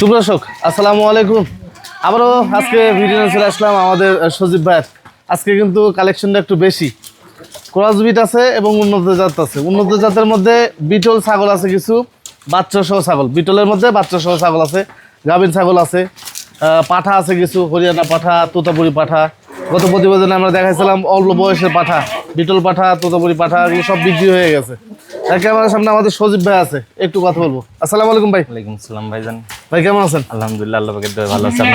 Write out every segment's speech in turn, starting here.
সুপ্রশক আসসালামু আলাইকুম। আবারও আজকে ভিডিও চলে আসলাম আমাদের সজীব ভাইয়ের। আজকে কিন্তু কালেকশনটা একটু বেশি। ক্রস বিট আছে এবং উন্নত জাত আছে। উন্নত জাতের মধ্যে বিটল ছাগল আছে কিছু, বাচ্চা সহ ছাগল। বিটলের মধ্যে বাচ্চা সহ ছাগল আছে, গাভীর ছাগল আছে পাঠা আছে কিছু, হরিয়ানা পাঠা, তোতাপুরি পাঠা গত প্রতিবেদনে আমরা দেখাইছিলাম অল্প বয়সের পাঠা বিটল পাঠা তোতাপুরি পাঠা এগুলো সব বিক্রি হয়ে গেছে। ক্যামেরার সামনে আমাদের সজীব ভাই আছে একটু কথা বলব। আসসালামু আলাইকুম ভাই। ওয়ালাইকুম সালাম ভাইজান। ভাই কেমন আছেন? আলহামদুলিল্লাহ আল্লাহ পাকের দোয়া ভালো আছেন?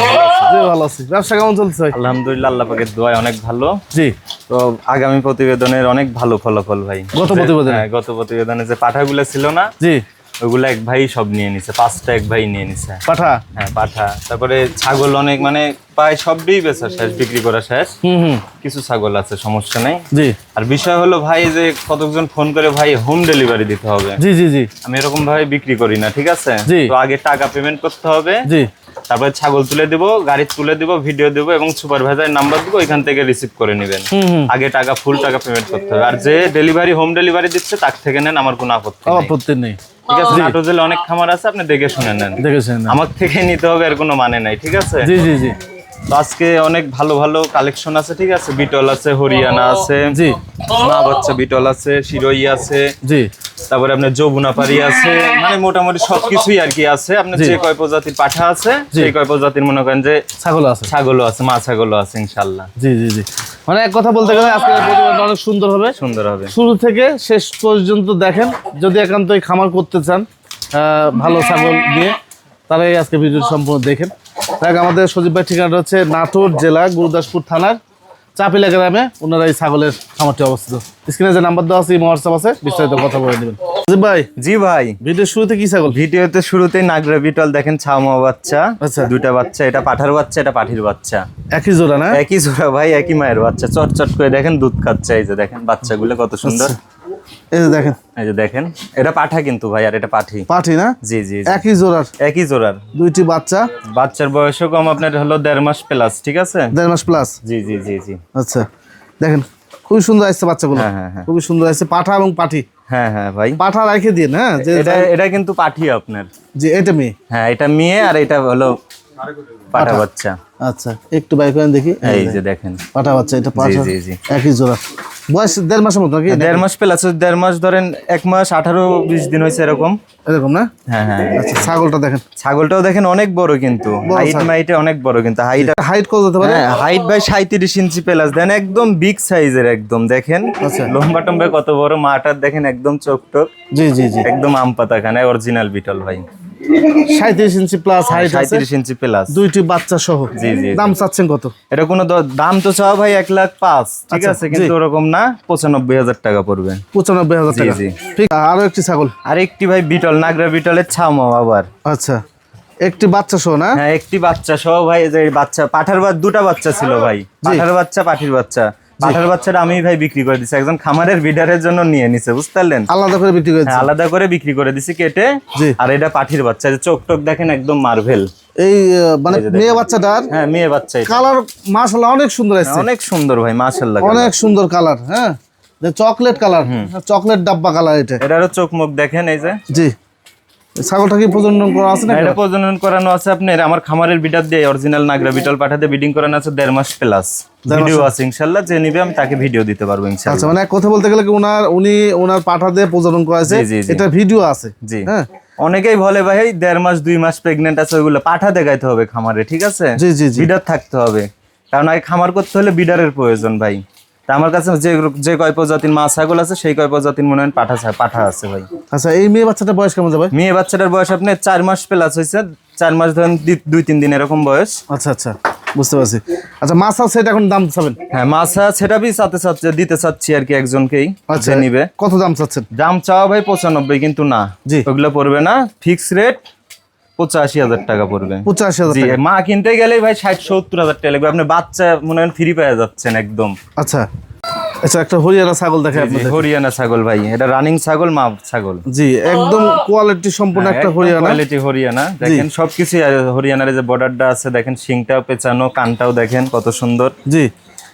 জি ভালো আছি। ব্যবসা কেমন চলছে ভাই? আলহামদুলিল্লাহ আল্লাহ পাকের দোয়া অনেক ভালো। জি। তো আগামী প্রতিবেদনের অনেক ভালো ফলাফল ভাই। গত প্রতিবেদনে? হ্যাঁ, গত প্রতিবেদনে যে পাঠাগুলো ছিল না জি। ওগুলো এক ভাই সব নিয়ে নিছে পাঁচটা এক ভাই নিয়ে নিছে। পাঠা? হ্যাঁ পাঠা। তারপরে ছাগল অনেক মানে প্রায় সবই বেচা শেষ বিক্রি করা শেষ। হুম হুম। কিছু ছাগল আছে সমস্যা নাই। জি। আর বিষয় হলো ভাই যে কতজন ফোন করে ভাই হোম ডেলিভারি দিতে হবে। জি জি জি। আমি এরকম ভাবে বিক্রি করি না ঠিক আছে। তো আগে টাকা পেমেন্ট করতে হবে। জি। তারপরে ছাগল তুলে দিব গাড়ি তুলে দিব ভিডিও দিব এবং সুপারভাইজার নাম্বার দিব ওইখান থেকে রিসিভ করে নেবেন। আগে টাকা ফুল টাকা পেমেন্ট করতে হবে। আর যে ডেলিভারি হোম ডেলিভারি দিচ্ছে তার থেকে নেন আমার কোনো আপত্তি নেই। আপত্তি নেই। ঠিক আছে? নাটো জেলে অনেক খামার আছে আপনি দেখে শুনে নেন। দেখেছেন শুনে আমার থেকে নিতে হবে আর কোনো মানে নাই ঠিক আছে? জি জি জি। তো আজকে অনেক ভালো ভালো কালেকশন আছে ঠিক আছে? বিটল আছে হরিয়ানা আছে জি। মা বাচ্চা বিটল আছে শিরোই আছে জি। তারপরে আপনার যৌবনাপাড়ি আছে মানে মোটামুটি সবকিছুই আর কি আছে। আপনার যে কয় প্রজাতির পাঠা আছে। সেই কয় প্রজাতির মনে করেন যে ছাগল আছে। ছাগলও আছে মা ছাগলও আছে ইনশাল্লাহ জি জি জি। মানে এক কথা বলতে গেলে আজকে অনেক সুন্দর হবে। সুন্দর হবে। শুরু থেকে শেষ পর্যন্ত দেখেন যদি একান্তই খামার করতে চান আহ, ভালো ছাগল দিয়ে তাহলে আজকে ভিডিও সম্পূর্ণ দেখেন। দেখ আমাদের সজীব ভাই ঠিকানাটা হচ্ছে নাটোর জেলা গুরুদাসপুর থানার চাপিলা গ্রামে। ওনারা এই ছাগলের খামারটি অবস্থিত। স্ক্রিনে যে নাম্বার দেওয়া আছে হোয়াটসঅ্যাপ আছে বিস্তারিত কথা বলে দেবেন সজীব ভাই জি ভাই। ভিডিও শুরুতে কি ছাগল? ভিডিওতে শুরুতেই নাগরা বিটল দেখেন ছামা বাচ্চা আচ্ছা। দুইটা বাচ্চা এটা পাঠার বাচ্চা এটা পাঠির বাচ্চা। একই জোড়া না? একই জোড়া ভাই একই মায়ের বাচ্চা চট চট করে দেখেন দুধ খাচ্ছে এই যে দেখেন বাচ্চাগুলো কত সুন্দর। এই যে দেখেন। এই যে দেখেন এটা পাঠা কিন্তু ভাই আর এটা পাঠি। পাঠি না? জি জি জি। একই জোড়ার? একই জোড়ার। দুইটি বাচ্চা? বাচ্চার বয়সও কম আপনার হলো দেড় মাস প্লাস ঠিক আছে? দেড় মাস প্লাস জি জি জি জি। আচ্ছা দেখেন খুবই সুন্দর আসছে বাচ্চাগুলো। হ্যাঁ, হ্যাঁ, হ্যাঁ। খুবই সুন্দর আসছে পাঠা এবং পাঠি। হ্যাঁ হ্যাঁ ভাই। পাঠা রেখে দিন হ্যাঁ? যে এটা এটা কিন্তু পাঠি আপনার। যে এটা মেয়ে? হ্যাঁ এটা মেয়ে আর এটা হলো পাঠা বাচ্চা। আচ্ছা একটু বাই করেন দেখি। এই যে দেখেন। পাঠা বাচ্চা এটা পাঠা। জি, জি। একই জোড়া। বয়স দেড় মাসের মতো নাকি? দেড় মাস প্লাস দেড় মাস ধরেন এক মাস আঠারো বিশ দিন হয়েছে এরকম। এরকম না? হ্যাঁ হ্যাঁ। আচ্ছা ছাগলটা দেখেন। ছাগলটাও দেখেন অনেক বড় কিন্তু। হাইট মাইটে অনেক বড় কিন্তু। হাইট হাইট কত হতে পারে? হ্যাঁ হাইট বাই সাঁত্রিশ ইঞ্চি প্লাস। দেন একদম বিগ সাইজের একদম দেখেন। আচ্ছা। লম্বা টম্বা কত বড় মাটার দেখেন একদম চোখ টোক জি জি জি। একদম আম পাতা খানে অরিজিনাল বিটল ভাই। সাঁত্রিশ ইঞ্চি প্লাস হাইট আছে। সাঁত্রিশ ইঞ্চি প্লাস দুইটি বাচ্চা সহ। জি, জি। দাম চাচ্ছেন কত? এটা কোনো দাম তো চাও ভাই এক লাখ পাঁচ। ঠিক আচ্ছা, আছে কিন্তু ওরকম না পঁচানব্বই হাজার টাকা পড়বে। পঁচানব্বই হাজার টাকা। জি। ঠিক আরও একটি ছাগল। আর একটি ভাই বিটল নাগরা বিটলের ছামাও আবার আচ্ছা একটি বাচ্চা সহ না? হ্যাঁ একটি বাচ্চা সহ ভাই এই যে বাচ্চা পাঠার বা দুটা বাচ্চা ছিল ভাই। পাঠার বাচ্চা পাঠির বাচ্চা। পাঠার বাচ্চাটা আমি ভাই বিক্রি করে দিছি। একজন খামারের বিডারের জন্য নিয়ে নিছে বুঝতে পারলেন আলাদা করে বিক্রি করেছে হ্যাঁ আলাদা করে বিক্রি করে দিছি কেটে। আর এটা পাঠির বাচ্চা চোখ টোক দেখেন একদম মার্ভেল এই মানে মেয়ে বাচ্চাটার হ্যাঁ মেয়ে বাচ্চা। কালার মাশাআল্লাহ অনেক সুন্দর আসছে অনেক সুন্দর ভাই মাশাল্লাহ অনেক সুন্দর কালার হ্যাঁ। চকলেট কালার চকলেট ডাব্বা কালার এটা। এটারও চোখ মুখ দেখেন এই যে। জি। ছাগলটা কি প্রজনন করা আছে না এটা প্রজনন করানো আছে আপনার আমার খামারের বিটার দিয়ে অরিজিনাল নাগরা বিটল পাঠাতে বিডিং করানো আছে দেড় মাস প্লাস ভিডিও আছে যে নিবে আমি তাকে ভিডিও দিতে পারব আচ্ছা মানে কথা বলতে গেলে ওনার উনি ওনার পাঠা দিয়ে প্রজনন করেছে। এটা ভিডিও আছে। জি। হ্যাঁ। অনেকেই বলে ভাই দেড় মাস দুই মাস প্রেগনেন্ট আছে ওইগুলো পাঠা দেখাইতে হবে খামারে ঠিক আছে? জি জি জি। বিডার থাকতে হবে। কারণ আগে খামার করতে হলে বিডারের প্রয়োজন ভাই। তা আমার কাছে যে যে কয় প্রজাতির মা ছাগল আছে সেই কয় প্রজাতির মনে হয় পাঠা পাঠা আছে ভাই। আচ্ছা এই মেয়ে বাচ্চাটা বয়স কেমন যাবে? মেয়ে বাচ্চাটার বয়স আপনার চার মাস প্লাস হয়েছে চার মাস ধরেন দুই তিন দিন এরকম বয়স। আচ্ছা আচ্ছা বুঝতে পারছি। আচ্ছা মাছ এটা এখন দাম চাবেন? হ্যাঁ মাছা সেটা বি সাথে সাথে দিতে চাচ্ছি আর কি একজনকেই আচ্ছা নিবে। কত দাম চাচ্ছেন? দাম চাওয়া ভাই পঁচানব্বই কিন্তু না। জি। ওগুলো পড়বে না ফিক্স রেট পঁচাশি হাজার টাকা পড়বে। পঁচাশি হাজার মা কিনতে গেলেই ভাই ষাট সত্তর হাজার টাকা লাগবে। আপনি বাচ্চা মনে হয় ফ্রি পেয়ে যাচ্ছেন একদম। আচ্ছা। আচ্ছা একটা হরিয়ানা ছাগল দেখে জি, আপনাদের। হরিয়ানা ছাগল ভাই। এটা রানিং ছাগল মা ছাগল। জি একদম কোয়ালিটি সম্পূর্ণ একটা হরিয়ানা। কোয়ালিটি হরিয়ানা। দেখেন সবকিছু হরিয়ানার যে বর্ডারটা আছে দেখেন শিংটাও পেঁচানো কানটাও দেখেন কত সুন্দর। জি।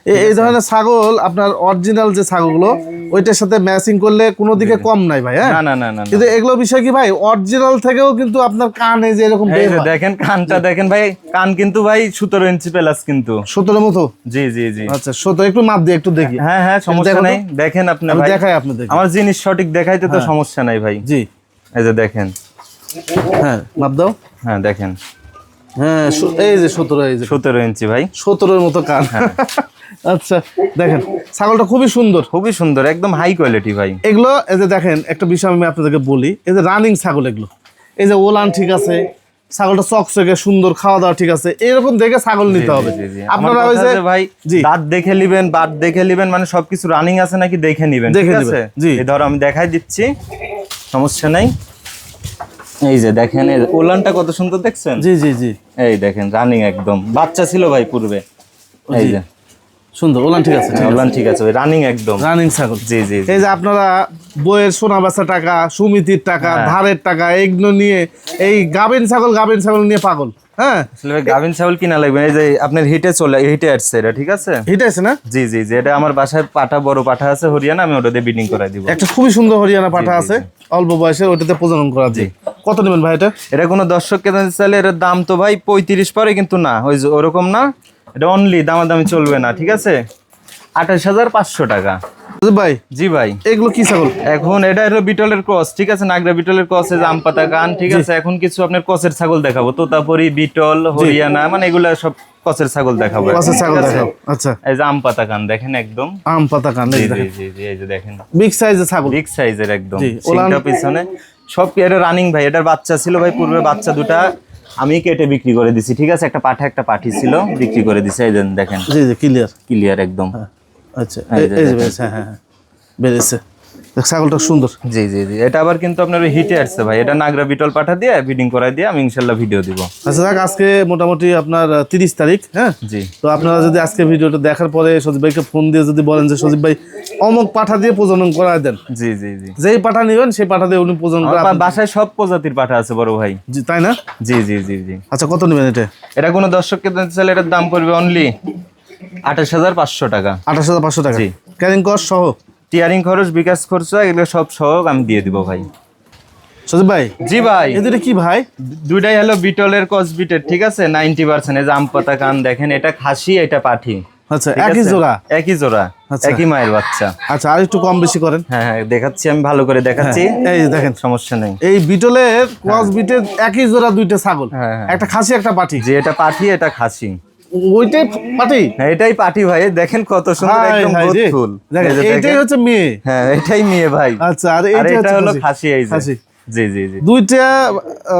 এই ধরনের ছাগল আপনার অরিজিনাল যে ছাগলগুলো ওইটার সাথে ম্যাচিং করলে কোনো দিকে কম নাই ভাই হ্যাঁ? না না না। কিন্তু এগুলো বিষয় কি ভাই অরিজিনাল থেকেও কিন্তু আপনার কানে যে এরকম দেখেন কানটা দেখেন ভাই কান কিন্তু ভাই সতেরো ইঞ্চি প্লাস কিন্তু। সতেরো মতো? জি জি জি। আচ্ছা সতেরো একটু মাপ দিয়ে একটু দেখি। হ্যাঁ হ্যাঁ সমস্যা নাই দেখেন আপনি ভাই। দেখাই আপনি দেখি আমার জিনিস সঠিক দেখাইতে তো সমস্যা নাই ভাই। জি। এই যে দেখেন। হ্যাঁ মাপ দাও। হ্যাঁ দেখেন। হ্যাঁ এই যে সতেরো এই যে। সতেরো ইঞ্চি ভাই। সতেরোর মতো কান। হ্যাঁ। আচ্ছা দেখেন। ছাগলটা খুবই সুন্দর। খুবই সুন্দর একদম হাই কোয়ালিটি ভাই। এগুলো এই যে দেখেন একটা বিষয় আমি আপনাদেরকে বলি এই যে রানিং ছাগল এগুলো এই যে ওলান ঠিক আছে ছাগলটা চকচকে সুন্দর খাওয়া দাওয়া ঠিক আছে এরকম দেখে ছাগল নিতে হবে। আপনারা ওই যে ভাই দাঁত দেখে নিবেন বাট দেখে নিবেন মানে সবকিছু রানিং আছে নাকি দেখে নিবেন দেখে আছে? জি। এই ধরো আমি দেখাই দিচ্ছি সমস্যা নাই। এই যে দেখেন এই ওলানটা কত সুন্দর দেখছেন? জি জি জি। এই দেখেন রানিং একদম। বাচ্চা ছিল ভাই পূর্বে। এই যে। সুন্দর ওলান ঠিক আছে ওলান ঠিক আছে রানিং একদম। রানিং ছাগল। জি জি জি। এই যে আপনারা বইয়ের সোনা বেচা টাকা সুমিতির টাকা হ্যাঁ। ধারের টাকা এগুলো নিয়ে এই গাবেন ছাগল গাবেন ছাগল নিয়ে পাগল হ্যাঁ? গাভিন ছাগল কিনা লাগবে? এই যে আপনার হিটে চলে হিটে আসছে এটা ঠিক আছে? হিট আছে না? জি জি জি এটা আমার বাসায় পাঠা বড় পাঠা আছে হরিয়ানা আমি ওটা দিয়ে বিডিং করাই দিব। একটা খুবই সুন্দর হরিয়ানা পাঠা আছে অল্প বয়সের ওটাতে প্রজনন করা যায় কত নেবেন ভাই এটা? এটা কোনো দর্শককে চাইলে এটার দাম তো ভাই পঁয়ত্রিশ পরে কিন্তু না ওই ওরকম না? এটা অনলি দামাদামি চলবে না ঠিক আছে? আঠাশ হাজার পাঁচশো টাকা। বুঝলি ভাই জি ভাই। এগুলো কি ছাগল? এখন এটা হলো বিটলের ক্রস ঠিক আছে? নাগরা বিটলের ক্রস এই যে আমপাতা কান ঠিক আছে? এখন কিছু আপনার কসের ছাগল দেখাবো। তোতাপুরি বিটল হরিয়ানা মানে এগুলা সব কসের ছাগল দেখাবো পাশে ছাগল আচ্ছা। এই যে আম পাতা কান দেখেন একদম? আম পাতা কান জি জি জি জি এই যে দেখেন। বিগ সাইজের ছাগল। বিগ সাইজের একদম। সিংটা পিছনে। সব এটা রানিং ভাই? এটার বাচ্চা ছিল ভাই পূর্বে বাচ্চা দুটা। আমি কেটে বিক্রি করে দিছি ঠিক আছে? একটা পাঠা একটা পাঠি ছিল বিক্রি করে দিছি এই দেখেন। জি জি ক্লিয়ার ক্লিয়ার একদম। আচ্ছা এই হ্যাঁ হ্যাঁ হ্যাঁ। বেড়েছে ছাগলটা সুন্দর। জি জি জি। এটা আবার কিন্তু আপনার হিটে আসছে ভাই। এটা নাগরা বিটল পাঠা দিয়ে বিডিং করাই দিয়ে আমি ইনশাল্লাহ ভিডিও দিব। আচ্ছা দেখ আজকে মোটামুটি আপনার তিরিশ তারিখ হ্যাঁ? জি। তো আপনারা যদি আজকে ভিডিওটা দেখার পরে সজীব ভাইকে ফোন দিয়ে যদি বলেন যে সজীব ভাই অমুক পাঠা দিয়ে প্রজনন করা দেন। জি জি জি। যেই পাঠা নেবেন সেই পাঠা দিয়ে উনি প্রজনন করে বাসায় সব প্রজাতির পাঠা আছে বড় ভাই। জি, তাই না? জি জি জি জি। আচ্ছা কত নেবেন এটা? এটা কোনো দর্শককে চাইলে এটার দাম পড়বে অনলি আঠাশ হাজার পাঁচশো টাকা। আঠাশ হাজার পাঁচশো টাকা। জি। ক্যারিং কস্ট সহ? টিয়ারিং খরচ বিকাশ খরচ এগুলো সব সহ আমি দিয়ে দিব ভাই। সজীব ভাই জি ভাই। এদের কি ভাই? দুইটাই হলো বিটলের কসবিটের ঠিক আছে? Ninety percent. এই আম পাতা কান দেখেন এটা খাসি এটা পাঠি। আচ্ছা একই জোড়া? একই জোড়া আচ্ছা। একই মায়ের বাচ্চা। আচ্ছা আর একটু কম বেশি করেন। হ্যাঁ হ্যাঁ দেখাচ্ছি আমি ভালো করে দেখাচ্ছি। এই দেখেন। সমস্যা নেই। এই বিটলের ক্রস বিটের একই জোড়া দুইটা ছাগল। হ্যাঁ, হ্যাঁ। একটা খাসি একটা পাঠি। যে এটা পাঠি এটা খাসি। ওইটাই পাঠি হ্যাঁ এটাই পাঠি ভাই। দেখেন কত সুন্দর একদম দেখেন এইটাই হচ্ছে মেয়ে। হ্যাঁ এটাই মেয়ে ভাই। আচ্ছা আর এটা হলো খাসি। এই যে। জি জি জি। দুইটা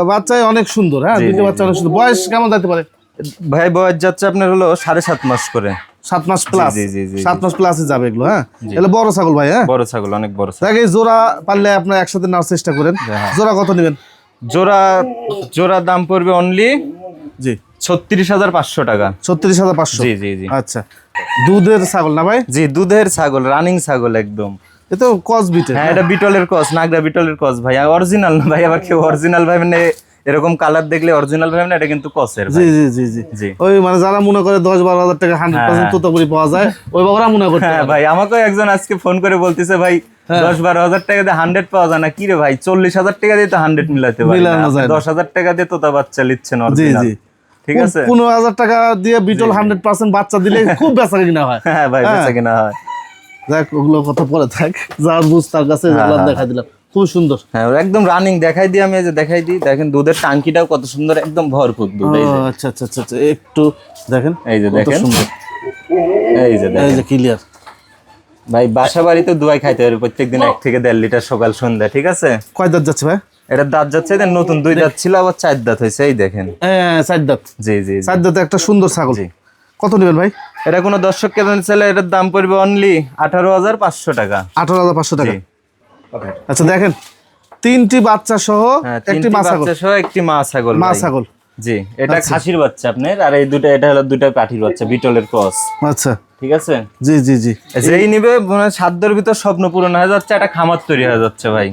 বাচ্চাই অনেক সুন্দর হ্যাঁ? দুইটা বাচ্চা অনেক সুন্দর। বয়স কেমন থাকতে পারে? ভাই বয়স যাচ্ছে আপনার হলো সাড়ে সাত মাস করে। সাত মাস প্লাস জি, জি, জি, সাত মাস প্লাসে যাবে এগুলো হ্যাঁ? এগুলো বড় ছাগল ভাই হ্যাঁ? বড় ছাগল অনেক বড় ছাগল। জোড়া পারলে আপনার একসাথে নেওয়ার চেষ্টা করেন। হ্যাঁ। জোড়া কত নেবেন? জোড়া জোড়া দাম পড়বে অনলি জি। ছত্রিশ হাজার পাঁচশো টাকা। ছত্রিশ হাজার পাঁচশো? জি জি জি। আচ্ছা। দুধের ছাগল না ভাই? জি দুধের ছাগল রানিং ছাগল একদম। এ তো কস বিটের। হ্যাঁ এটা বিটলের কস নাগরা বিটলের কস ভাই। অরিজিনাল না ভাই আবার কেউ অরিজিনাল ভাই মানে এরকম কালার দেখলে অরিজিনাল ভাই না এটা কিন্তু কসের জি জি জি জি। জি। ওই মানে যারা মনে করে দশ বারো হাজার টাকা হান্ড্রেড পার্সেন্ট তোতাপুরি পাওয়া যায় ওই বাবারা মনে করতে হ্যাঁ ভাই আমাকেও একজন আজকে ফোন করে বলতেছে ভাই হ্যাঁ। দশ বারো হাজার টাকা দিয়ে হান্ড্রেড পাওয়া যায় না কি রে ভাই? চল্লিশ হাজার টাকা দিয়ে তো হান্ড্রেড মিলাতে পারি না। দশ হাজার টাকা দিয়ে তোতা বাচ্চা জি অরিজিনাল জি। ঠিক আছে? পনেরো হাজার টাকা দিয়ে বিটল হান্ড্রেড পার্সেন্ট বাচ্চা দিলে খুব বেচা কিনা হয়। হ্যাঁ ভাই বেচা কিনা হয়। দেখ ওগুলো কথা পরে থাক। যার বুঝ তার কাছে দেখা দিলাম। খুব সুন্দর। হ্যাঁ একদম রানিং দেখাই দিই আমি যে দেখাই দিই। দেখেন দুধের টাঙ্কিটাও কত সুন্দর একদম ভরপুর দুধ যে। আচ্ছা আচ্ছা আচ্ছা আচ্ছা একটু দেখেন এই যে দেখেন। সুন্দর। এই যে এই যে ক্লিয়ার ভাই বাসা বাড়িতে দুয়াই খাইতে হবে প্রত্যেকদিন এক থেকে দেড় লিটার সকাল সন্ধ্যা ঠিক আছে? কয় দাঁত যাচ্ছে ভাই? এটা দাঁত যাচ্ছে এদের নতুন দুই দাঁত ছিল আবার চার দাঁত হয়েছে এই দেখেন। হ্যাঁ চার দাঁত। জি জি। চার দাঁতে একটা সুন্দর ছাগল। কত নেবেন ভাই? এটা কোনো দর্শক কেন চাইলে এটার দাম পড়বে অনলি আঠারো হাজার পাঁচশো টাকা। আঠারো হাজার পাঁচশো টাকা। আচ্ছা দেখেন তিনটি বাচ্চা সহ হ্যাঁ একটি মা ছাগল। সহ একটি মা ছাগল মা ছাগল। জি এটা খাসির বাচ্চা আপনার আর এই দুটো এটা হলো দুটো পাঠির বাচ্চা বিটলের ক্রস। আচ্ছা। ঠিক আছে? জি জি জি। যেই নিবে মানে সাধ্যের ভিতর স্বপ্ন পূরণ হয়ে যাচ্ছে একটা খামার তৈরি হয়ে যাচ্ছে ভাই?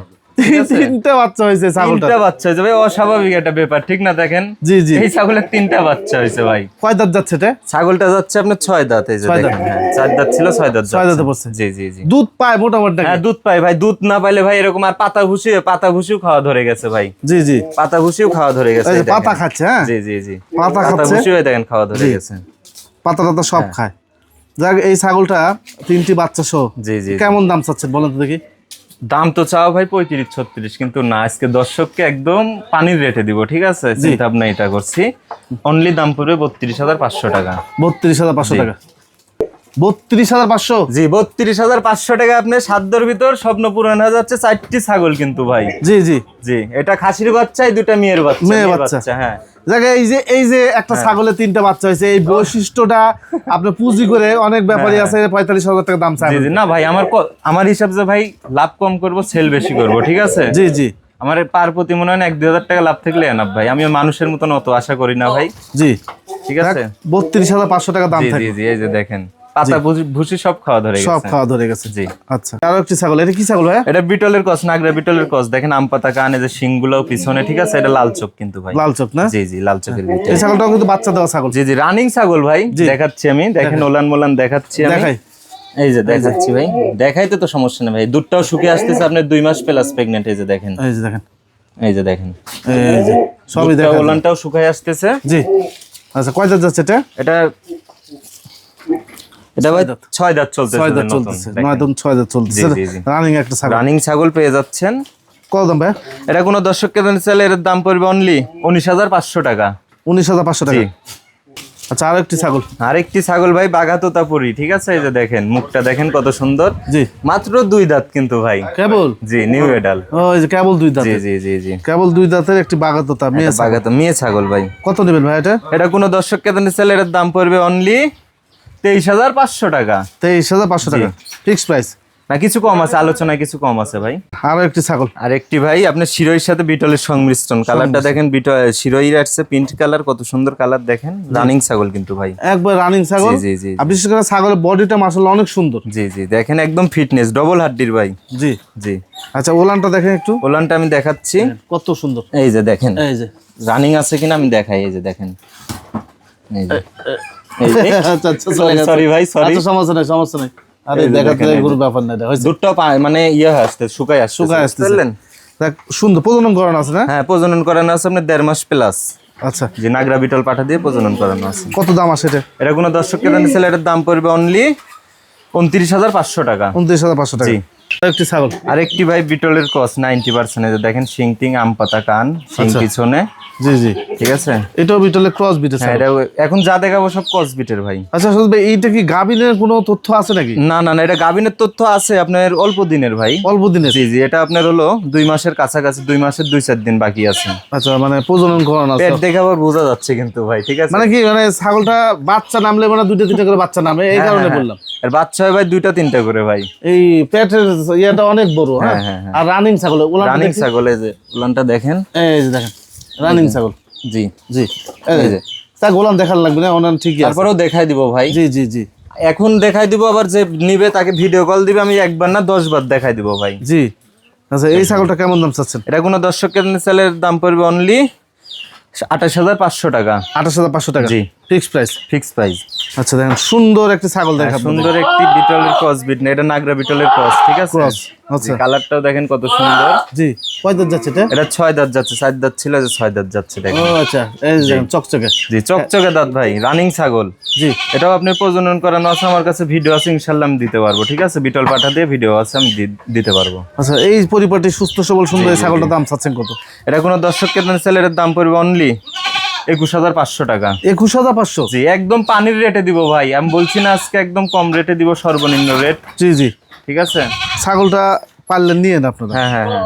তিনটা বাচ্চা হয়েছে ছাগলটা তিনটা বাচ্চা হয়েছে। ভাই অস্বাভাবিক একটা ব্যাপার ঠিক না দেখেন? জি জি। এই ছাগলের তিনটা বাচ্চা হয়েছে ভাই। কয় দাঁত যাচ্ছে এটা? ছাগলটা যাচ্ছে আপনার ছয় দাঁত এই যে দেখেন। হ্যাঁ চার দাঁত ছিল ছয় দাঁত ছয় দাঁতে। পড়ছে। জি জি জি। দুধ পায় মোটামুটি। হ্যাঁ দুধ পাই ভাই। দুধ না পাইলে ভাই এরকম আর পাতা ভুসি পাতা ভুসিও খাওয়া ধরে গেছে ভাই। জি জি। পাতা ভুসিও খাওয়া ধরে গেছে। পাতা খাচ্ছে হ্যাঁ? জি জি জি। পাতা খাচ্ছে? এই দেখেন খাওয়া ধরে গেছে। পাতা টাতা সব হ্যাঁ। খায়। যাক এই ছাগলটা তিনটি বাচ্চা সহ। জি জি জি। কেমন দাম চাচ্ছেন বলেন তো দেখি। দাম তো চাও ভাই পঁয়ত্রিশ ছত্রিশ কিন্তু না আজকে দর্শককে একদম পানির রেটে দিব ঠিক আছে? চিন্তা ভাবনা এটা করছি। অনলি দাম পড়বে বত্রিশ হাজার পাঁচশো টাকা। বত্রিশ হাজার পাঁচশো টাকা। বত্রিশ হাজার পাঁচশো? জি বত্রিশ হাজার পাঁচশো টাকা আপনি সাধ্যর ভিতর স্বপ্ন পূরণ হয়ে যাচ্ছে চারটি ছাগল কিন্তু ভাই। জি জি। জি এটা খাসির বাচ্চা দুটা মেয়ের বাচ্চা। মেয়ের বাচ্চা। হ্যাঁ। যাক এই যে এই যে একটা ছাগলের তিনটা বাচ্চা হয়েছে এই বৈশিষ্ট্যটা আপনি পুঁজি করে অনেক ব্যাপারী আছে পঁয়তাল্লিশ হাজার টাকা দাম চাই না ভাই আমার আমার হিসাব যে ভাই লাভ কম করব সেল বেশি করব ঠিক আছে? জি জি। আমার পার প্রতি মনে হয় এক দুই হাজার টাকা লাভ থাকলে এনাফ ভাই। আমি মানুষের মতন অত আশা করি না ভাই। জি। ঠিক আছে? বত্রিশ হাজার পাঁচশো টাকা দাম জি জি এই যে দেখেন। পাতা ভুসি- সব খাওয়া ধরে সব খাওয়া ধরে গেছে জি। আচ্ছা আরও একটি ছাগল এটা কি ছাগল ভাই এটা বিটলের কস নাগরা বিটলের কস। দেখেন আম পাতা কানে যে শিংগুলো পিছনে ঠিক আছে? এটা লাল চোখ কিন্তু ভাই। লাল চোখ না? জি জি লাল চোখের বিটল এই ছাগলটাও কিন্তু বাচ্চা দেওয়া ছাগল। জি জি রানিং ছাগল ভাই দেখাচ্ছি আমি। দেখেন ওলান মোলান দেখাচ্ছি আমি। দেখাই। এই যে দেখাচ্ছি ভাই। দেখাইতে তো সমস্যা নেই ভাই। দুধটাও শুকিয়ে আসতেছে আপনার দুই মাস প্লাস প্রেগনেন্ট এই যে দেখেন। এই যে দেখেন। এই যে দেখেন। এই যে সবই দুধটা দেখা ওলানটাও শুকায় আসতেছে। জি। আচ্ছা কয় যাচ্ছে এটা? এটা এটা ভাই ছয় দাঁত। চলতেছে ছয় দাঁত চলতেছে। নয় দাঁত ছয় দাঁত চলতেছে। জি, জি, জি। রানিং একটা ছাগল। রানিং ছাগল পেয়ে যাচ্ছেন। কত দাম ভাই? এটা কোনো দর্শককে জানতে চাইলে এর দাম পড়বে অনলি উনিশ হাজার পাঁচশো টাকা। উনিশ হাজার পাঁচশো টাকা। আচ্ছা আরও একটি ছাগল। আরেকটি ছাগল ভাই বাঘাতোতাপুরি ঠিক আছে? এই যে দেখেন মুখটা দেখেন কত সুন্দর। জি। মাত্র দুই দাঁত কিন্তু ভাই। কেবল? জি নিউ এডাল ও এই যে কেবল দুই দাঁত জি জি জি জি। কেবল দুই দাঁতের একটি মেয়ে ছাগল। মেয়ে ছাগল ভাই। কত নেবেন ভাই এটা? এটা কোনো দর্শককে জানতে চাইলে এর দাম পড়বে অনলি তেইশ হাজার পাঁচশো টাকা। তেইশ হাজার পাঁচশো টাকা। Fix price. না কিছু কম আছে আলোচনায় কিছু কম আছে ভাই। আরও একটি ছাগল। আর একটি ভাই আপনার শিরোইর সাথে বিটলের সংমিশ্রণ। কালারটা দেখেন বিটল শিরোইর আসছে পিঙ্ক কালার কত সুন্দর কালার দেখেন। রানিং ছাগল কিন্তু ভাই। একবার রানিং ছাগল। জি, জি, বিশেষ করে ছাগলের বডিটা মাসাল্লাহ অনেক সুন্দর। জি জি দেখেন একদম ফিটনেস ডবল হাড্ডির ভাই। জি। জি। আচ্ছা ওলানটা দেখেন একটু। ওলানটা আমি দেখাচ্ছি। কত সুন্দর। এই যে দেখেন। এই যে। রানিং আছে কিনা আমি দেখাই এই যে দেখেন। এই যে। ভাই, সমস্যা নাই সমস্যা নাই। আরে দেখাতে। কোনো ব্যাপার মানে ইয়ে আসতে শুকায় শুকায়। বুঝলেন সুন্দর প্রজনন করানো আছে না? হ্যাঁ প্রজনন করানো আছে আপনার দেড় মাস প্লাস আচ্ছা। যে নাগরা বিটল পাঠা দিয়ে প্রজনন করানো আছে। কত দাম আছে এটা? এটা কোনো এটার দাম পড়বে অনলি উনত্রিশ হাজার পাঁচশো টাকা। উনত্রিশ হাজার পাঁচশো টাকা। জি। আর একটি ভাই বিটলের কস নাইনটি পার্সেন্ট দেখেন শিং টিং আম পাতা কান শিং আচ্ছা। পিছনে। জি জি। ঠিক আছে? এটাও বিটলে ক্রস বিটের হ্যাঁ ছাগল। এটা এখন যা দেখাবো সব কস বিটের ভাই। আচ্ছা ভাই এইটা কি গাবিনের কোনো তথ্য আছে নাকি? না না না এটা গাবিনের তথ্য আছে আপনার অল্প দিনের ভাই। অল্প দিনের। জি জি এটা আপনার হলো দুই মাসের কাছাকাছি দুই মাসের দুই চার দিন বাকি আছে। আচ্ছা মানে প্রজনন করানো আছে। পেট দেখে আবার বোঝা যাচ্ছে কিন্তু ভাই ঠিক আছে? মানে কি মানে ছাগলটা বাচ্চা নামলে মানে দুইটা তিনটা করে বাচ্চা নামে এই কারণে বললাম। আর বাচ্চা হয় ভাই দুইটা তিনটা করে ভাই। এই পেটের ইয়েটা অনেক বড় হ্যাঁ? হ্যাঁ, হ্যাঁ, হ্যাঁ। আর রানিং ছাগল রানিং ছাগলে যে উলানটা দেখেন? এই যে দেখেন রানিং ছাগল। জি। জি এই এই যে। তা গোলাম দেখার লাগবে না ওনার ঠিকই তারপরেও দেখাই দিব ভাই। জি জি জি। এখন দেখাই দিব আবার যে নিবে তাকে ভিডিও কল দিবে আমি একবার না দশ বার দেখাই দিব ভাই। জি। আচ্ছা এই ছাগলটা কেমন দাম চাচ্ছেন? এটা কোনো দর্শকের চালের দাম পড়বে অনলি আঠাশ হাজার পাঁচশো টাকা। আঠাশ হাজার পাঁচশো টাকা। জি। ফিক্স প্রাইস ফিক্স প্রাইস আচ্ছা দেখেন সুন্দর একটা ছাগল দেখা সুন্দর একটি বিটলের ক্রস বিট না এটা নাগরা বিটলের ক্রস ঠিক আছে? আচ্ছা। কালারটাও দেখেন কত সুন্দর। জি কয় দাঁত যাচ্ছে এটা? এটা ছয় দাঁত যাচ্ছে চার দাঁত ছিল যে ছয় দাঁত যাচ্ছে দেখেন। ও আচ্ছা এই দেখেন, চকচকে। জি চকচকে দাঁত ভাই রানিং ছাগল। জি। এটাও আপনি প্রজনন করানো আছে আমার কাছে ভিডিও আছে ইনশাল্লাহ আমি দিতে পারব ঠিক আছে? বিটল পাঠা দিয়ে ভিডিও আছে আমি দিতে পারব। আচ্ছা এই পরিপাটি সুস্থ সবল সুন্দর এই ছাগলটার দাম চাচ্ছেন কত? এটা কোনো দর্শককে চ্যানেলের দাম পড়বে অনলি একুশ হাজার পাঁচশো টাকা। একুশ হাজার পাঁচশো? জি একদম পানির রেটে দিব ভাই। আমি বলছি না আজকে একদম কম রেটে দিব সর্বনিম্ন রেট। জি জি। ঠিক আছে? ছাগলটা পারলে নিয়ে না আপনারা। হ্যাঁ হ্যাঁ হ্যাঁ।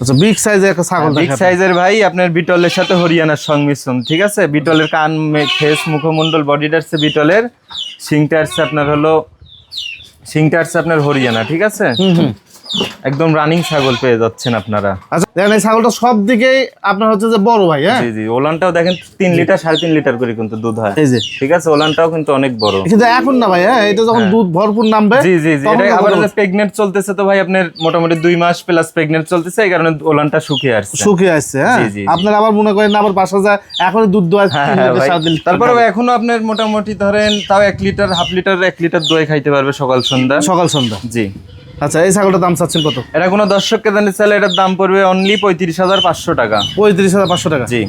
আচ্ছা বিগ সাইজের একটা ছাগল বিগ সাইজের ভাই আপনার বিটলের সাথে হরিয়ানার সংমিশ্রণ ঠিক আছে? বিটলের কান ফেস মুখমণ্ডল বডিটা আসছে বিটলের। শিংটা আসছে আপনার হলো শিংটা আসছে আপনার হরিয়ানা ঠিক আছে? হুম হুম। একদম রানিং ছাগল পেয়ে যাচ্ছেন আপনারা। আচ্ছা দেখেন এই ছাগলটা সব দিকেই আপনার হচ্ছে যে বড় ভাই হ্যাঁ? জি জি ওলানটাও দেখেন তিন লিটার সাড়ে তিন লিটার করে কিন্তু দুধ হয়। এই যে। ঠিক আছে ওলানটাও কিন্তু অনেক বড়। কিন্তু এখন না ভাই হ্যাঁ এটা যখন দুধ ভরপুর নামবে জি জি জি এটা আবার বড় প্রেগনেন্ট চলতেছে তো ভাই আপনার মোটামুটি দুই মাস প্লাস প্রেগনেন্ট চলতেছে এই কারণে ওলানটা শুকিয়ে আসছে। শুকিয়ে আসছে হ্যাঁ? জি, জি। আপনারা আবার মনে করেন না আবার বাসা যায় এখন দুধ দোয়া হ্যাঁ, হ্যাঁ, তারপরে এখনও আপনার মোটামুটি ধরেন তাও এক লিটার হাফ লিটার এক লিটার দই খাইতে পারবে সকাল সন্ধ্যা। সকাল সন্ধ্যা। জি। আচ্ছা এই ছাগলটার দাম চাচ্ছেন কত? এটা কোনো দর্শককে জানি চাইলে এটার দাম পড়বে অনলি পঁয়ত্রিশ হাজার পাঁচশো টাকা। পঁয়ত্রিশ হাজার পাঁচশো টাকা? জি।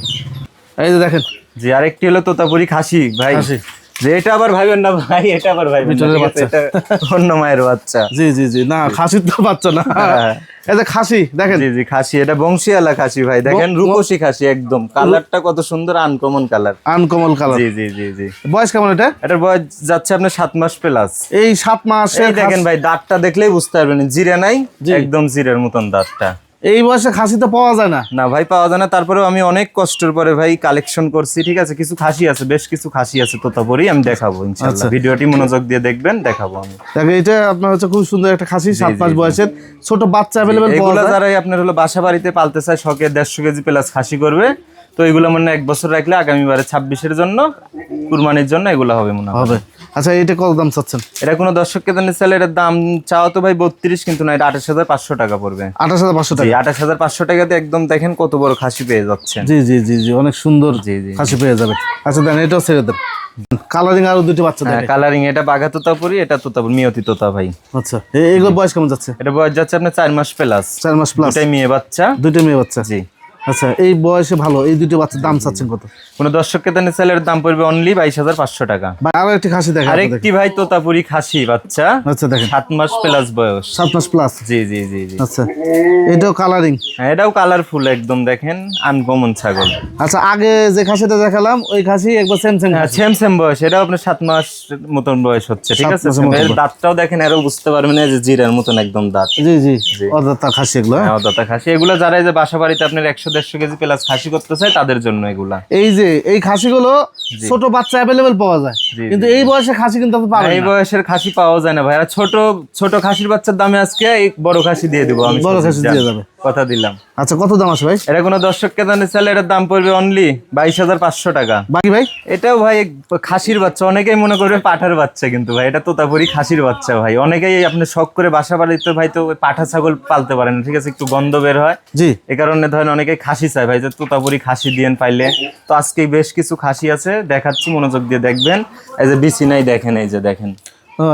এই যে দেখেন। জি আরেকটি হলো তোতাপুরি খাসি ভাই। খাসি। যে এটা আবার ভাইবেন না ভাই এটা আবার ভাইবেন না, বিটলের ঠিক আছে? বাচ্চা। এটা অন্য মায়ের বাচ্চা। জি জি জি না খাসির তো বাচ্চা না। হ্যাঁ। খাসি দেখেন। জি জি খাসি এটা খাসি ভাই। দেখেন রূপসী খাসি একদম। কালারটা কত সুন্দর আনকমন কালার কালার জি জি জি জি। বয়স কেমন এটা? এটার বয়স যাচ্ছে আপনার সাত মাস প্লাস এই সাত মাসে দেখেন ভাই দাঁতটা দেখলেই বুঝতে পারবেন জিরে নাই। একদম জিরের মতন দাঁতটা। এই বয়সে খাসি তো পাওয়া যায় না। না ভাই পাওয়া যায় না। তারপরেও আমি অনেক কষ্টের পরে ভাই কালেকশন করছি ঠিক আছে? কিছু খাসি আছে বেশ কিছু খাসি আছে তোতাপুরি আমি দেখাবো ইনশাআল্লাহ। আচ্ছা। ভিডিওটি মনোযোগ দিয়ে দেখবেন দেখাবো আমি। দেখেন এটা আপনার হচ্ছে খুব সুন্দর একটা খাসি সাত পাঁচ বয়সের। ছোট বাচ্চা অ্যাভেলেবেল পাওয়া যায়। এগুলো যারাই আপনার হলো বাসা বাড়িতে পালতে চায় শখে দেড়শো কেজি প্লাস খাসি করবে। তো এগুলো মানে এক বছর রাখলে আগামী বারে ছাব্বিশের জন্য কুরবানির জন্য এগুলো হবে মনে হবে। আচ্ছা এটা কত দাম চাচ্ছেন? এটা কোনো দর্শককে জানি চাইলে এটার দাম চাও তো ভাই বত্রিশ কিন্তু না এটা আঠাশ হাজার পাঁচশো টাকা পড়বে। আঠাশ হাজার পাঁচশো টাকা? আঠাশ হাজার পাঁচশো টাকাতে একদম দেখেন কত বড় খাসি পেয়ে যাচ্ছেন। জি জি জি জি অনেক সুন্দর জি, জি, খাসি পেয়ে যাবে আচ্ছা দেন এটাও ছেড়ে দেন। কালারিং আরও দুটো বাচ্চা হ্যাঁ দেখে। কালারিং এটা বাঘা তোতাপুরি এটা তোতাপুরি মিয়তি তোতা ভাই। আচ্ছা এগুলো বয়স কেমন যাচ্ছে? এটা বয়স যাচ্ছে আপনার চার মাস প্লাস চার মাস প্লাস দুটাই মেয়ে বাচ্চা। দুইটা মেয়ে বাচ্চা। জি। আচ্ছা এই বয়সে ভালো এই দুটো বাচ্চার দাম চাচ্ছেন কত? কোনো দর্শককে চাইলে এর দাম পড়বে অনলি বাইশ হাজার পাঁচশো টাকা। আরও একটি খাসি দেখেন আরেকটি ভাই তোতাপুরি খাসি বাচ্চা। আচ্ছা দেখেন। সাত মাস প্লাস বয়স। সাত মাস প্লাস জি জি জি জি। আচ্ছা এটাও কালারিং হ্যাঁ এটাও কালারফুল একদম দেখেন আনকমন ছাগল। আচ্ছা আগে যে খাসিটা দেখালাম ওই খাসি একবার সেম সেম সেম সেম বয়স। এটাও আপনার সাত মাস মতন বয়স হচ্ছে ঠিক আছে? দাঁতটাও দেখেন আরও বুঝতে পারবেন যে জিরার মতন একদম দাঁত। জি জি অদাতা খাসি এগুলো হ্যাঁ? হ্যাঁ দাতা খাসি। এগুলো যারা এই যে বাসা বাড়িতে আপনার একশো দেড়শো কেজি প্লাস খাসি করতে চাই তাদের জন্য এগুলা। এই যে এই খাসিগুলো ছোট বাচ্চা অ্যাভেলেবেল পাওয়া যায়। কিন্তু এই বয়সে খাসি কিন্তু এই বয়সের খাসি পাওয়া যায় না ভাই ছোট ছোট খাসির বাচ্চার দামে আজকে এই বড় খাসি দিয়ে দেবো আমি বড় খাসি দিয়ে যাবে। কথা দিলাম। আচ্ছা কত দাম আছে ভাই? এটা কোনো দর্শককে জানে চাইলে এটার দাম পড়বে অনলি বাইশ হাজার পাঁচশো টাকা। বাকি ভাই? এটাও ভাই খাসির বাচ্চা অনেকেই মনে করবে পাঠার বাচ্চা কিন্তু ভাই এটা তোতাপুরি খাসির বাচ্চা ভাই। অনেকেই আপনি শখ করে বাসা বাড়িতে ভাই তো পাঠা ছাগল পালতে পারেন ঠিক আছে? একটু গন্ধ বের হয়। জি। এ কারণে ধরেন অনেকেই খাসি চায় ভাই যে তোতাপুরি খাসি দিয়েন পাইলে। তো আজকে বেশ কিছু খাসি আছে দেখাচ্ছি মনোযোগ দিয়ে দেখবেন। এই যে বিসি নাই দেখেন এই যে দেখেন।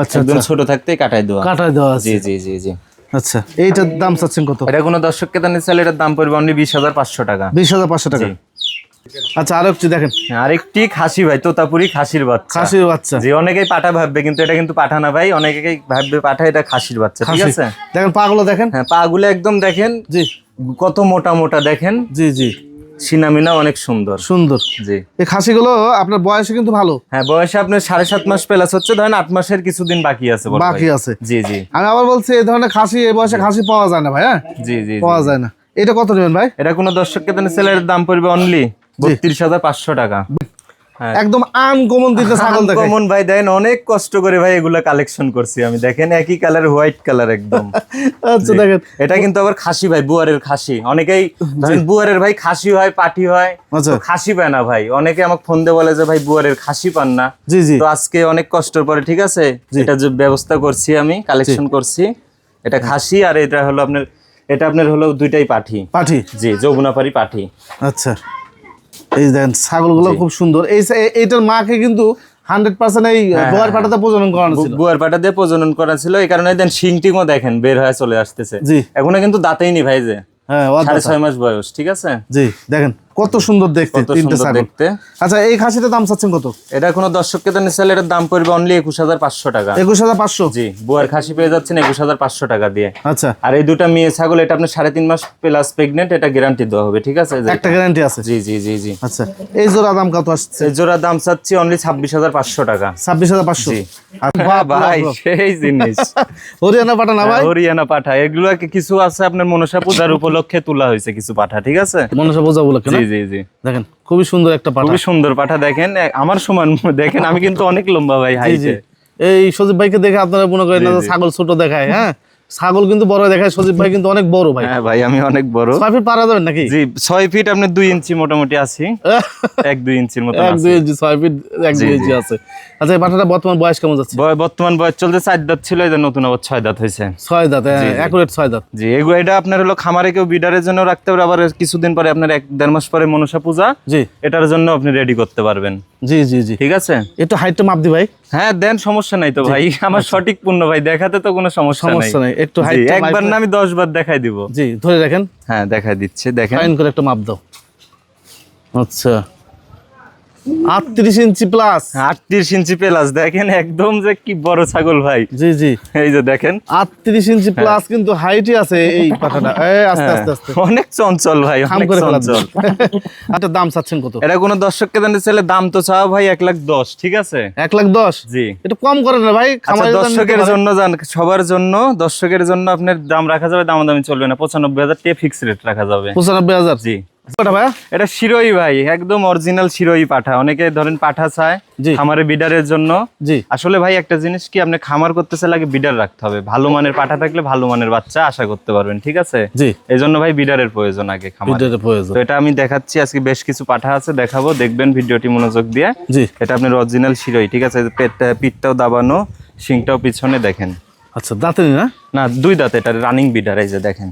আচ্ছা একদম ছোট থাকতেই কাটাই দেওয়া। কাটায় দেওয়া জি জি জি জি। আচ্ছা এইটার দাম চাচ্ছেন কত? এটা কোনো দর্শককে জানি চাইলে এটার দাম পড়বে অনলি বিশ হাজার পাঁচশো টাকা। বিশ হাজার পাঁচশো টাকা। আচ্ছা আরও একটু দেখেন। হ্যাঁ, আরেকটি খাসি ভাই তোতাপুরি খাসির বাচ্চা। খাসির বাচ্চা। যে অনেকেই পাঠা ভাববে কিন্তু এটা কিন্তু পাঠা না ভাই অনেকেই ভাববে পাঠা এটা খাসির বাচ্চা ঠিক আছে? দেখেন পাগুলো দেখেন। হ্যাঁ পা গুলো একদম দেখেন জি। কত মোটা মোটা দেখেন। জি জি। সিনামিনা অনেক সুন্দর। সুন্দর। জি। এই খাসিগুলো আপনার বয়সে কিন্তু ভালো। হ্যাঁ বয়সে আপনার সাড়ে সাত মাস প্লাস হচ্ছে ধরেন আট মাসের কিছুদিন বাকি আছে বাকি আছে। জি জি। আমি আবার বলছি এই ধরনের খাসি এই বয়সে খাসি পাওয়া যায় না ভাই হ্যাঁ? জি জি। পাওয়া যায় না। এটা কত নেবেন ভাই? এটা কোনো দর্শককে দেন সেলের দাম পড়বে অনলি বত্রিশ হাজার পাঁচশো টাকা। একদম আনকমন দিতে ছাগল দেখে। কমন ভাই দেখেন অনেক কষ্ট করে ভাই এগুলা কালেকশন করছি আমি। দেখেন একই কালার হোয়াইট কালার একদম। আচ্ছা দেখেন। এটা কিন্তু আবার খাসি ভাই বুয়ারের খাসি। অনেকেই ধরেন বুয়ারের ভাই খাসি হয় পাটি হয় আচ্ছা। খাসি পায় না ভাই। অনেকে আমাকে ফোন দিয়ে বলে যে ভাই বুয়ারের খাসি পান না। জি জি। তো আজকে অনেক কষ্টের পরে ঠিক আছে? এটা যে ব্যবস্থা করছি আমি কালেকশন করছি। এটা খাসি আর এটা হলো আপনার এটা আপনার হলো দুইটাই পাঠি। পাঠি। জি যৌবনাপারি পাঠি। আচ্ছা। এই দেখেন ছাগলগুলো খুব সুন্দর। এই এটার এইটার মাকে কিন্তু হান্ড্রেড পার্সেন্ট এই হ্যাঁ, গোয়ার পাটাতে প্রজনন করানো ছিল। বুয়ার পাটা দিয়ে প্রজনন করা ছিল এই কারণে দেন টিংও দেখেন বের হয়ে চলে আসতেছে। জি। এখনও কিন্তু দাঁতেই নি ভাই যে। হ্যাঁ সাড়ে ছয় মাস বয়স ঠিক আছে? জি দেখেন। কত সুন্দর দেখতে তিনটে ছাগল। দেখতে। আচ্ছা এই খাসিটার দাম চাচ্ছেন কত? এটা কোনো দর্শককে দেন নিচ্ছেন এটার দাম পড়বে অনলি একুশ হাজার পাঁচশো টাকা। একুশ হাজার পাঁচশো? জি বুয়ার খাসি পেয়ে যাচ্ছেন একুশ হাজার পাঁচশো টাকা দিয়ে। আচ্ছা। আর এই দুটা মেয়ে ছাগল এটা সাড়ে তিন মাস প্লাস প্রেগনেন্ট এটা গ্যারান্টি দেওয়া হবে ঠিক আছে? একটা গ্যারান্টি আছে? জি জি জি জি। আচ্ছা এই জোড়া দাম কত আসছে? এই জোড়ার দাম চাচ্ছি অনলি ছাব্বিশ হাজার পাঁচশো টাকা। ছাব্বিশ হাজার পাঁচশো? জি। ভাই সেই জিনিস। হরিয়ানা পাঠা না ভাই? হরিয়ানা পাঠা এগুলো কিছু আছে আপনার মনসা পূজার উপলক্ষে তোলা হয়েছে কিছু পাঠা ঠিক আছে? মনসা পূজা বলে জি জি। দেখেন খুবই সুন্দর একটা পাঠা। খুবই সুন্দর পাঠা দেখেন। আমার সমান দেখেন আমি কিন্তু অনেক লম্বা ভাই হাইটে। এই সজীব ভাইকে দেখে আপনারা মনে করেন ছাগল ছোট দেখায় হ্যাঁ? ছাগল কিন্তু বড় দেখায় সজীব ভাই কিন্তু অনেক বড় ভাই। হ্যাঁ ভাই আমি অনেক বড়। ছয় ফিট পারা যাবেন নাকি? জি ছয় ফিট আপনার দুই ইঞ্চি মোটামুটি আছি। এক দুই ইঞ্চির মতো এক দুই ইঞ্চি ছয় ফিট এক দুই ইঞ্চি আছে। আচ্ছা এই পাঠাটা বর্তমান বয়স কেমন যাচ্ছে? বর্তমান বয়স চলতে চার দাঁত ছিল এই যে নতুন আবার ছয় দাঁত হয়েছে। ছয় দাঁত একুরেট ছয় দাঁত। জি এগুলো এটা আপনার হলো খামারে কেউ বিডারের জন্য রাখতে পারে আবার কিছুদিন পরে আপনার এক দেড় মাস পরে মনসা পূজা জি। এটার জন্য আপনি রেডি করতে পারবেন। জি জি জি। ঠিক আছে? একটু হাইটটা মাপ দি ভাই। হ্যাঁ দেন সমস্যা নাই তো ভাই। আমার সঠিক পূর্ণ ভাই দেখাতে তো কোনো সমস্যা সমস্যা নাই। একটু একবার না আমি দশ বার দেখাই দিব। জি ধরে রাখেন। হ্যাঁ দেখাই দিচ্ছে দেখেন। ফাইন করে একটু মাপ দাও। আচ্ছা। আটত্রিশ ইঞ্চি প্লাস আটত্রিশ ইঞ্চি প্লাস দেখেন একদম যে কি বড় ছাগল ভাই। জি জি। এই যে দেখেন। আটত্রিশ ইঞ্চি প্লাস কিন্তু হাইটই আছে এই পাঠাটা এই আস্তে আস্তে আস্তে। অনেক চঞ্চল ভাই অনেক চঞ্চল। আচ্ছা দাম চাচ্ছেন কত? এটা কোনো দর্শককে জানতে চাইলে দাম তো চাও ভাই এক লাখ দশ ঠিক আছে? এক লাখ দশ? জি। একটু কম করেন না ভাই আচ্ছা দর্শকের জন্য জান সবার জন্য দর্শকের জন্য আপনার দাম রাখা যাবে দাম দামি চলবে না। পঁচানব্বই হাজার টাকা ফিক্স রেট রাখা যাবে। পঁচানব্বই হাজার? জি। কটা ভাই এটা শিরোই ভাই একদম অরিজিনাল শিরোই পাঠা। অনেকে ধরেন পাঠা চায় খামারে বিডারের জন্য। জি। আসলে ভাই একটা জিনিস কি আপনি খামার করতে চাইলে আগে বিডার রাখতে হবে। ভালো মানের পাঠা থাকলে ভালো মানের বাচ্চা আশা করতে পারবেন ঠিক আছে? জি। এই জন্য ভাই বিডারের প্রয়োজন আগে খামার। প্রয়োজন। তো এটা আমি দেখাচ্ছি আজকে বেশ কিছু পাঠা আছে দেখাবো দেখবেন ভিডিওটি মনোযোগ দিয়ে। জি। এটা আপনার অরিজিনাল শিরোই ঠিক আছে? পেটটা পিঠটাও দাবানো শিংটাও পিছনে দেখেন। আচ্ছা দাঁতেনি না? না দুই দাঁত এটা রানিং বিডার এই যে দেখেন।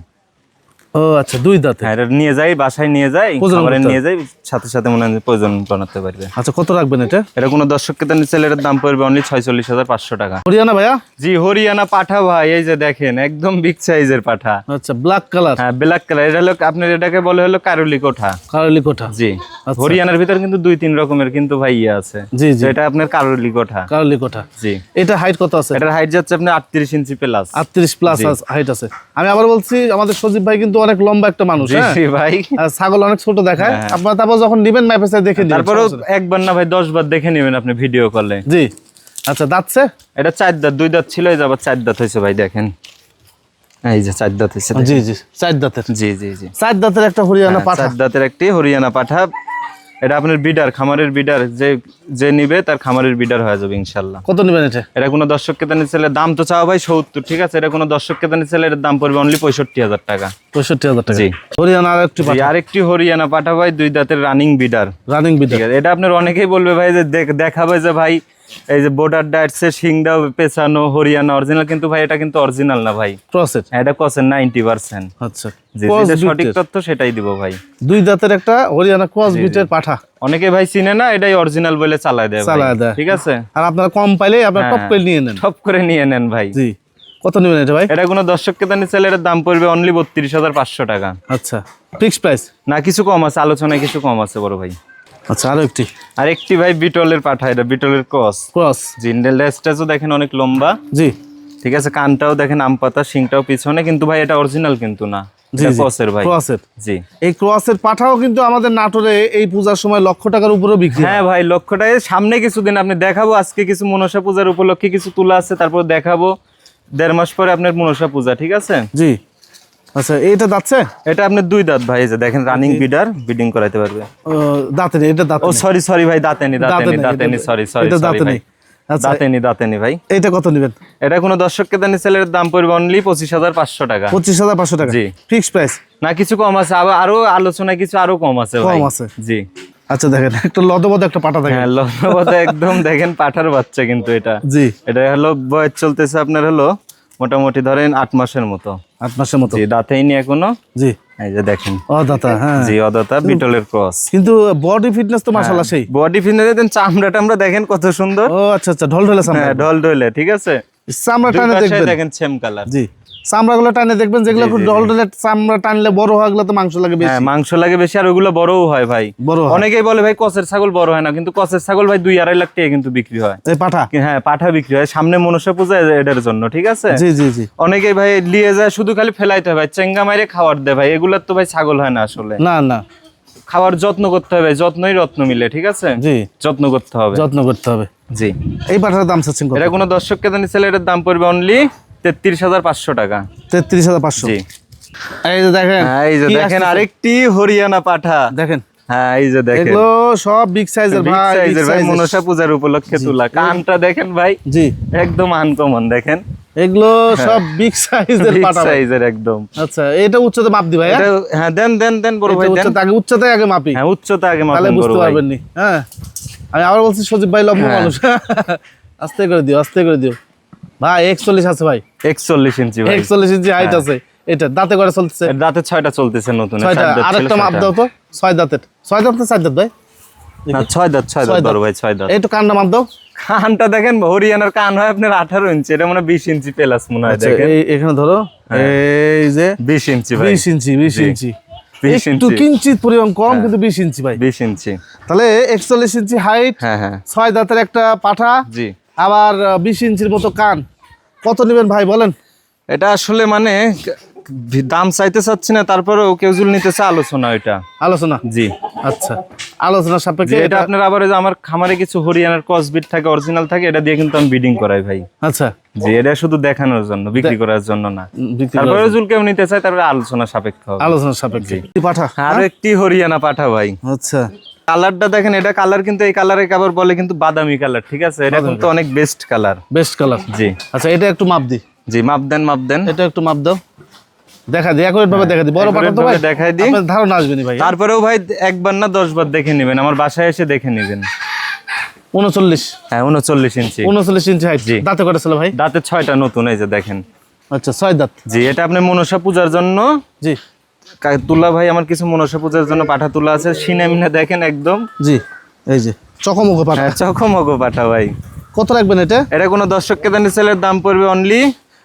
ও আচ্ছা দুই দাঁতে? হ্যাঁ এটা নিয়ে যাই বাসায় নিয়ে যাই খাবারে নিয়ে যাই সাথে সাথে মনে হয় প্রয়োজন বানাতে পারবে। আচ্ছা কত রাখবেন এটা? এটা কোনো দর্শককে তো নিচে এটার দাম পড়বে অনলি ছয়চল্লিশ হাজার পাঁচশো টাকা। হরিয়ানা ভাইয়া? জি হরিয়ানা পাঠা ভাই এই যে দেখেন একদম বিগ সাইজের পাঠা। আচ্ছা ব্ল্যাক কালার হ্যাঁ ব্ল্যাক কালার এটা হলো আপনার এটাকে বলে হলো কারুলি কোঠা কারলি কোঠা জি আচ্ছা। হরিয়ানার ভিতর কিন্তু দুই তিন রকমের কিন্তু ভাই ইয়ে আছে। জি জি। এটা আপনার কারুলি কোঠা কারলি কোঠা জি। এটা হাইট কত আছে? এটার হাইট যাচ্ছে আপনার আটত্রিশ ইঞ্চি প্লাস আটত্রিশ প্লাস হাইট আছে। আমি আবার বলছি আমাদের সজীব ভাই কিন্তু অনেক লম্বা একটা মানুষ হ্যাঁ? ভাই। ছাগল অনেক ছোট দেখায়। হ্যাঁ। আপনার তারপর যখন নিবেন মাইপে দেখে নিবেন তারপরেও একবার না ভাই দশ বার দেখে নেবেন আপনি ভিডিও কলে জি। আচ্ছা দাঁতছে এটা চার দাঁত দুই দাঁত ছিল এই চার দাঁত হয়েছে ভাই দেখেন। এই যে চার দাঁত হয়েছে জি জি চার দাঁতের। জি জি জি। চার দাঁতের একটা হরিয়ানা হ্যাঁ, পাঠা। চার দাঁতের একটি হরিয়ানা পাঠা। এটা আপনার বিডার খামারের বিডার যে যে নিবে তার খামারের বিডার হয়ে যাবে ইনশাল্লাহ। কত নেবেন এটা? এটা কোনো দর্শক কেতানি ছেলে দাম তো চাওয়া ভাই সত্তর ঠিক আছে? এটা কোনো দর্শক কেতানি ছেলে এর দাম পড়বে অনলি পঁয়ষট্টি হাজার টাকা। পঁয়ষট্টি হাজার টাকা। জি। হরিয়ানা আর একটু আর আরেকটি হরিয়ানা পাঠা ভাই দুই দাঁতের রানিং বিডার রানিং বিডার এটা আপনার অনেকেই বলবে ভাই যে দেখ- দেখাবে যে ভাই এই যে বর্ডার ডাইটসের সিংডাও পেছানো হরিয়ানা অরিজিনাল কিন্তু ভাই এটা কিন্তু অরিজিনাল না ভাই। ক্রসের হ্যাঁ, এটা নাইনটি পার্সেন্ট আচ্ছা যে সঠিক তথ্য সেটাই দিব ভাই। দুই দাঁতের একটা হরিয়ানা ক্রস বিটের পাঠা। অনেকে ভাই চিনে না এটাই অরিজিনাল বলে চালায় দেয় ভাই। চালায় দেয়। ঠিক আছে? আর আপনারা কম পাইলে আপনারা টপ হ্যাঁ। করে নিয়ে নেন। সব করে নিয়ে নেন ভাই। জি। কত নেবেন এটা ভাই? এটা কোনো দর্শককে দানি ছেলের দাম পড়বে অনলি বত্রিশ হাজার পাঁচশো টাকা। আচ্ছা ফিক্স প্রাইস না কিছু কম আছে আলোচনায় কিছু কম আছে বড় ভাই। আচ্ছা আরও একটি। আর একটি ভাই বিটলের পাঠা এটা বিটলের ক্রস। ক্রস। জিন্ডেল দেখেন অনেক লম্বা। জি। ঠিক আছে কানটাও দেখেন আম পাতা শিংটাও পিছনে কিন্তু ভাই এটা অরিজিনাল কিন্তু না। জি এটা জি ক্রসের ভাই। ক্রসের। জি। এই ক্রসের পাঠাও কিন্তু আমাদের নাটোরে এই পূজার সময় লক্ষ টাকার বিক্রি হ্যাঁ। ভাই সামনে কিছুদিন আপনি দেখাবো আজকে কিছু মনসা পূজার উপলক্ষে কিছু তুলা আছে তারপর দেখাবো। দেড় মাস পরে আপনার মনসা পূজা ঠিক আছে? জি। আচ্ছা এইটা যাচ্ছে এটা আপনার দুই দাঁত ভাই যে দেখেন রানিং বিডার বিডিং করাইতে পারবে। দাঁতে নেই এটা দাঁতে ও সরি সরি ভাই দাঁতেনি দাঁতে নেই, দাঁতেনি এটা- সরি সরি এটা দাঁতে নেই দাঁতেনি দাঁতেনি ভাই। এইটা কত নেবেন? এটা কোনো দর্শককে দানি সেলের দাম পড়বে অনলি পঁচিশ হাজার পাঁচশো টাকা। পঁচিশ হাজার পাঁচশো টাকা। জি। ফিক্স প্রাইস না কিছু কম আছে আবার আরও আলোচনায় কিছু আরও কম আছে কম আছে। জি। আচ্ছা দেখেন একটা লদবদ একটা পাঠা দেখেন। হ্যাঁ একদম দেখেন পাঠার বাচ্চা কিন্তু এটা। জি। এটা হলো বয়স চলতেছে আপনার হলো মোটামুটি ধরেন আট মাসের মতো। আট মাসের মতো। দাঁতেই নি এখনও। জি। এই যে দেখেন। হ্যাঁ। জি অদতা বিটলের ক্রস। কিন্তু বডি ফিটনেস তো সেই। বডি ফিটনেস দেন চামড়া টামড়া দেখেন কত সুন্দর। ও আচ্ছা আচ্ছা ঢল ঢলে চামড়া হ্যাঁ ঢল ঢলে ঠিক আছে? চামড়া টানে দেখবেন। দেখেন সেম কালার জি। চামড়াগুলো টানে দেখবেন যেগুলো ঢল ঢলে চামড়া টানলে বড় হয় তো মাংস লাগে বেশি। হ্যাঁ মাংস লাগে বেশি আর ওগুলো বড়ও হয় ভাই। বড় অনেকেই বলে ভাই কসের ছাগল বড় হয় না কিন্তু কসের ছাগল ভাই দুই আড়াই লাখ টাকা কিন্তু বিক্রি হয়। পাঠা? হ্যাঁ পাঠা বিক্রি হয়। সামনে মনসা পূজা এটার জন্য ঠিক আছে? জি জি জি। অনেকেই ভাই নিয়ে যায় শুধু খালি ফেলাইতে হয় ভাই চেঙ্গা মাইরে খাওয়ার দেয় ভাই। এগুলার তো ভাই ছাগল হয় না আসলে। না না। খাওয়ার যত্ন করতে হবে যত্নই রত্ন মিলে ঠিক আছে? জি। যত্ন করতে হবে। যত্ন করতে হবে। জি। এই পাঠার দাম চাচ্ছেন এটা কোনো দর্শককে জানি ছেলে এটার দাম পড়বে অনলি তেত্রিশ হাজার পাঁচশো টাকা। তেত্রিশ হাজার পাঁচশো। এই যে দেখেন হ্যাঁ এই যে দেখেন আরেকটি হরিয়ানা পাঠা। দেখেন। হ্যাঁ এই যে দেখেন। এগুলো সব বিগ সাইজের ভাই big এর ভাই মনসা পূজার উপলক্ষে তোলা। কানটা দেখেন ভাই জি। একদম আনকমন দেখেন। এগুলো সব বিগ সাইজের বিগ পাটা সাইজের একদম। আচ্ছা এটা উচ্চতা মাপ দি ভাই হ্যাঁ? হ্যাঁ দেন দেন দেন বড় ভাই দেন। উচ্চতা আগে উচ্চতায় আগে মাপি। হ্যাঁ উচ্চতা আগে তাহলে বুঝতে পারবেন নি হ্যাঁ। আমি আবার বলছি সজীব ভাই লম্বা হ্যাঁ। মানুষ। আস্তে করে দিও আস্তে করে দিও। ভাই একচল্লিশ আছে ভাই। 41 ইঞ্চি ভাই। একচল্লিশ ইঞ্চি হাইট হ্যাঁ। আছে। এটা দাঁতে করে চলতেছে। দাঁতে ছয়টা চলতেছে নতুন আরেকটা মাপ দাও তো। ছয় দাঁতের। ছয় দাঁত না চার দাঁত ভাই? না ছয় দাঁত ছয় দাঁত বড় ভাই ছয় দাঁত। একটু কান্না মাপ দাও। কানটা দেখেন হরিয়ানার কান হয় আপনার আঠারো ইঞ্চি এটা মনে হয় বিশ ইঞ্চি প্লাস মনে হয় আচ্ছা, দেখেন। এই এখানে ধরো। এই যে বিশ ইঞ্চি ভাই। বিশ ইঞ্চি বিশ জি। ইঞ্চি। 20 একটু। কিঞ্চিত পরিমাণ কম কিন্তু বিশ ইঞ্চি ভাই। বিশ ইঞ্চি। তাহলে একচল্লিশ ইঞ্চি হাইট হ্যাঁ হ্যাঁ। ছয় দাঁতের একটা পাঠা। জি। আবার বিশ ইঞ্চির মতো কান। কত নেবেন ভাই বলেন? এটা আসলে মানে দাম চাইতে চাচ্ছি না তারপরেও কেউ যদি নিতে চায় আলোচনা এটা। আলোচনা? জি। আচ্ছা। আলোচনা সাপেক্ষে এটা আপনার আবার যে আমার খামারে কিছু হরিয়ানার কসবিট থাকে অরিজিনাল থাকে এটা দিয়ে কিন্তু আমি বিডিং করাই ভাই। আচ্ছা। জি এটা শুধু দেখানোর জন্য বিক্রি করার জন্য না। তারপরে যদি কেউ নিতে চায় তারপরে আলোচনা সাপেক্ষ হবে। আলোচনা সাপেক্ষে। পাঠা? আর একটি হরিয়ানা পাঠা ভাই। আচ্ছা। কালারটা দেখেন এটা কালার কিন্তু এই কালারে আবার বলে কিন্তু বাদামি কালার ঠিক আছে? এটা কিন্তু অনেক বেস্ট কালার বেস্ট কালার জি। আচ্ছা এটা একটু মাপ দি। জি মাপ দেন মাপ দেন। এটা একটু মাপ দাও। দেখা দি একই ভাবে দেখা দি বড় পাঠা তো ভাই দেখাই দিই। আপনার ধারণা আসবে না ভাই। তারপরেও ভাই একবার না দশ বার দেখে নেবেন আমার বাসায় এসে দেখে নেবেন। উনচল্লিশ। হ্যাঁ উনচল্লিশ ইঞ্চি। উনচল্লিশ ইঞ্চি হাইট জি। দাঁতে করে ছিল ভাই? দাঁতের ছয়টা নতুন এই যে দেখেন। আচ্ছা ছয় দাঁত। জি এটা আপনি মনসা পূজার জন্য জি। তুলা ভাই আমার কিছু মনসা পূজার জন্য পাঠা তুলা আছে সিনে মিনে দেখেন একদম। জি এই যে চকমক পাঠা। হ্যাঁ চকমগো পাঠা ভাই। কত রাখবেন এটা? এটা কোনো দর্শক কেদানি সেলের দাম পড়বে অনলি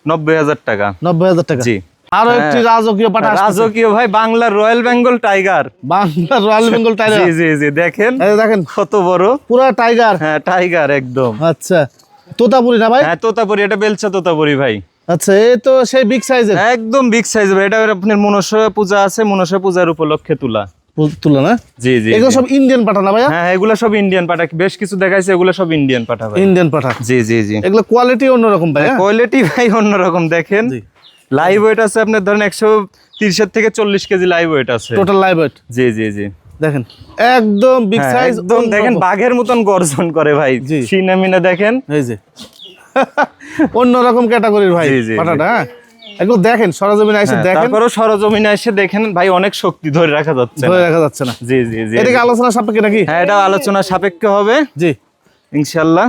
নব্বই হাজার টাকা। নব্বই হাজার টাকা। জি। আরও একটি রাজকীয় পাঠা রাজকীয় ভাই বাংলার royal Bengal tiger Bangla royal Bengal tiger জি জি জি দেখেন। এই দেখেন কত বড়। পুরা টাইগার হ্যাঁ টাইগার একদম। আচ্ছা তোতাপুরি না ভাই? হ্যাঁ তোতাপুরি এটা বেলচা তোতাপুরি ভাই। আচ্ছা এই তো সেই বিগ সাইজের একদম বিগ সাইজ ভাই এটা আপনার মনসা পূজা আছে মনসা পূজার উপলক্ষে তুলা। তুলা না? জি জি এগুলো সব ইন্ডিয়ান পাঠা না ভাইয়া? হ্যাঁ এগুলা সব ইন্ডিয়ান পাঠা। বেশ কিছু দেখাইছে এগুলো সব ইন্ডিয়ান পাঠা ভাই। ইন্ডিয়ান পাঠা। জি জি জি। এগুলো কোয়ালিটি অন্যরকম ভাই হ্যাঁ? কোয়ালিটি ভাই অন্যরকম দেখেন। জি। লাইভ ওয়েট আছে আপনার ধরেন একশো তিরিশের থেকে চল্লিশ কেজি লাইভ ওয়েট আছে। টোটাল লাইভ ওয়েট জি জি জি। দেখেন একদম বিগ হ্যাঁ, সাইজ একদম দেখেন বাঘের মতন গর্জন করে ভাই। সিনে মিনে দেখেন। এই যে। অন্যরকম ক্যাটাগরির ভাই জি। হ্যাঁ? দেখেন সরজমিনে এসে হ্যাঁ, দেখেন। তারপরেও সরজমিনে এসে দেখেন ভাই অনেক শক্তি ধরে রাখা যাচ্ছে না। ধরে রাখা যাচ্ছে না। জি জি জি এটাকে আলোচনা সাপেক্ষে নাকি? হ্যাঁ এটা আলোচনা সাপেক্ষ হবে। জি। ইনশাল্লাহ